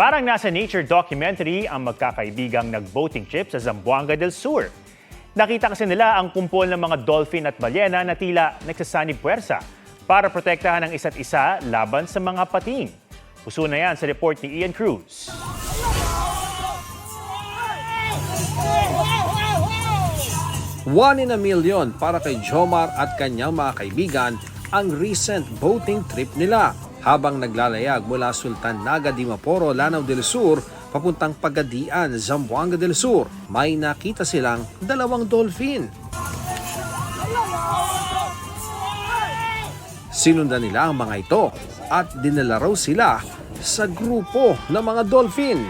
Parang nasa nature documentary ang magkakaibigang nag-boating trip sa Zamboanga del Sur. Nakita kasi nila ang kumpol ng mga dolphin at balyena na tila nagsasanib puwersa para protektahan ang isa't isa laban sa mga pating. Puso na yan sa report ni Ian Cruz. One in a million para kay Jomar at kanyang mga kaibigan ang recent boating trip nila. Habang naglalayag mula Sultan Naga di Maporo, Lanao del Sur, papuntang Pagadian, Zamboanga del Sur, may nakita silang dalawang dolphin. Sinundan nila ang mga ito at dinala raw sila sa grupo ng mga dolphin.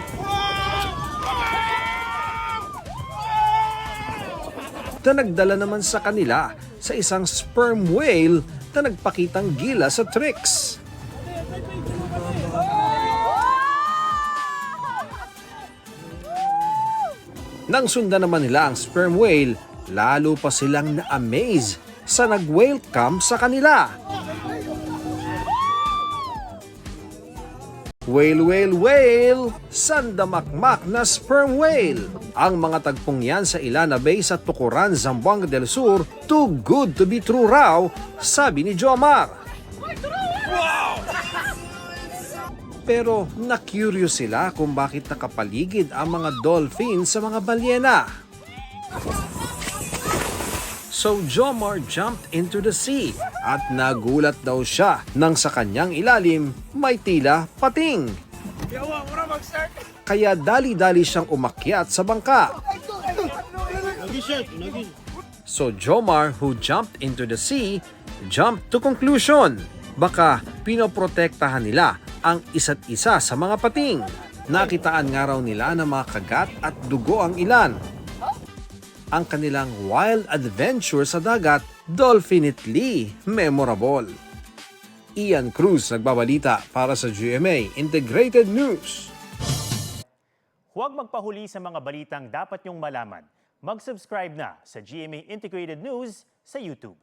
na nagdala naman sa kanila sa isang sperm whale na nagpakitang gila sa tricks. Nang sundan naman nila ang sperm whale, lalo pa silang na-amaze sa nag-welcome sa kanila. Whale, whale, whale! Sandamakmak na sperm whale! Ang mga tagpong yan sa Ilana Bay sa Tukuran, Zamboanga del Sur, too good to be true raw, sabi ni Jomar. Pero na-curious sila kung bakit nakapaligid ang mga dolphin sa mga balyena. So Jomar jumped into the sea at nagulat daw siya nang sa kanyang ilalim may tila pating. Kaya dali-dali siyang umakyat sa bangka. So Jomar, who jumped into the sea, jumped to conclusion. Baka pinoprotektahan nila ang isa't isa sa mga pating. Nakitaan nga raw nila ng mga kagat at dugo ang ilan. Ang kanilang wild adventure sa dagat, dolphinitely memorable. Ian Cruz nagbabalita para sa GMA Integrated News. Huwag magpahuli sa mga balitang dapat niyong malaman. Mag-subscribe na sa GMA Integrated News sa YouTube.